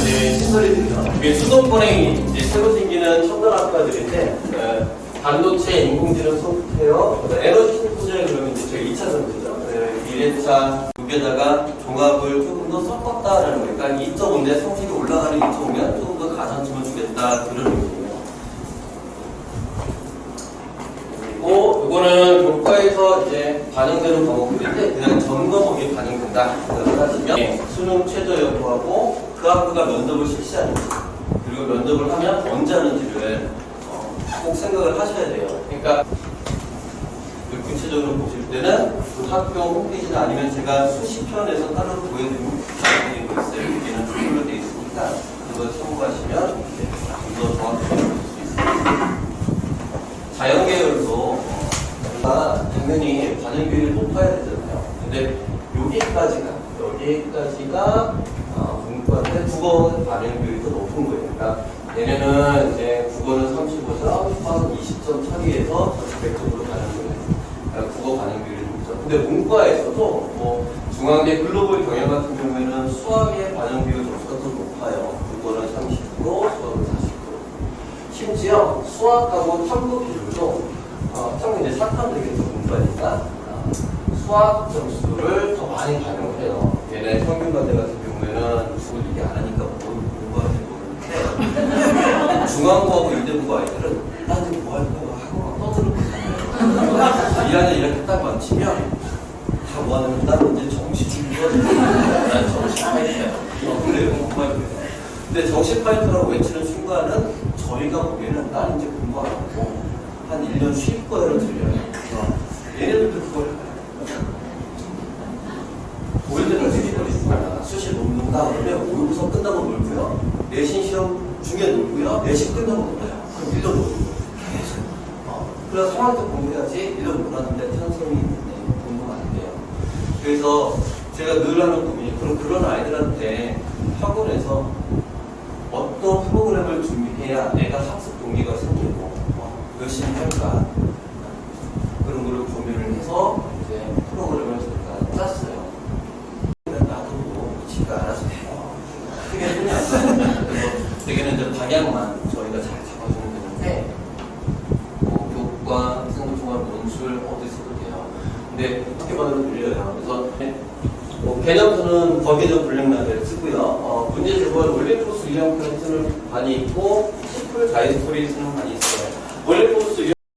이제 시설이들이요. 이게 수도권에 이제 새로 생기는 첨단 학과들인데 어, 반도체, 인공지능, 소프트웨어, 에너지 시스템에 그러면 이제 저희 2차 전투죠. 1회차 두개다가 종합을 조금 더 섞었다라는. 그러니까 2.5인데 성적이 올라가는 2.5면 조금 더 가산점을 주겠다 그런 의미예요. 그리고 이거는 교과에서 이제 반영되는 과목들인데 그냥 전 과목이 반영된다 생각을 하시면 네, 수능 최저 여부하고 그 학교가 면접을 실시하는지 그리고 면접을 하면 언제 하는지를 어, 꼭 생각을 하셔야 돼요. 그러니까 구체적으로 보실 때는 그 학교 홈페이지나 아니면 제가 수십 편에서 따로 보여드리는 거 있어요. 여기는 풀로 되어 있으니까 그거 참고하시면 좀더 정확하게 볼수 있습니다. 자연계열도 어, 아, 당연히 반응 비율이 높아야 되잖아요. 근데 여기까지가 여기까지가 국어 반응 비율이 더 높은 거예요. 그러니까 얘네는 이제 국어는 35점, 수학은 20점 처리해서 100점으로 가는 거예요. 그러니까 국어 반응 비율이 높죠. 근데 문과에서도 뭐 중앙대 글로벌 경영 같은 경우에는 수학의 반응 비율 점수가 더 높아요. 국어는 30%, 수학은 40%. 심지어 수학하고 탐구 비율도 어, 탐구 이제 사탐 되겠죠 문과니까 어, 수학 점수를 더 많이 반영을 해요. 얘네 평균과대 같은 경우에는 그걸 이게 안 하니까 뭘 공부하는지 모르는데 중앙고하고 이대부 아이들은 나한테 뭐할 거야 하고 막 떠들고 있잖아요. 2학년 이렇게 딱 마치면 다 뭐하냐면 나는 이제 정시 준비해야 난 정시 파이터야. 어, 그래요. 정말 그래요. 근데 정시 파이터라고 외치는 순간은 저희가 보기에는 난 이제 공부 안 하고 한 1년 쉴 거야로 들려요. 어, 얘네들도 그걸 고일들은 수시를 있습니다. 수시 논다 그러면 모의고사 끝나고 놀고요. 내신 시험 중에 놀고요. 내신 끝나고 놀아요. 그럼 1년 놀고 계속. 어, 그래서 3학년 때 공부해야지 1년 놀았는데 탄성이 있는데 공부가 안 돼요. 그래서 제가 늘 하는 고민이 그런, 그런 아이들한테 학원에서 어떤 프로그램을 준비해야 내가 학습 동기가 생기고 어, 열심히 할까 그런 거를 고민을 해서 이제 프로그램을 제가 짰어요. 나도 뭐 지가 알아서 해요. 그게 그 되게는 이제 방향만 저희가 잘 잡아주면 되는데 뭐 교과, 생활 논술 어디서도 돼요. 근데 학교마다 들려요. 그래서 뭐 개념표는 거기도 블랙라벨 쓰고요. 어, 문제 제보는 올림포스 유형 편지는 많이 있고 시플 다이스토리 쓰는 많이 있어요.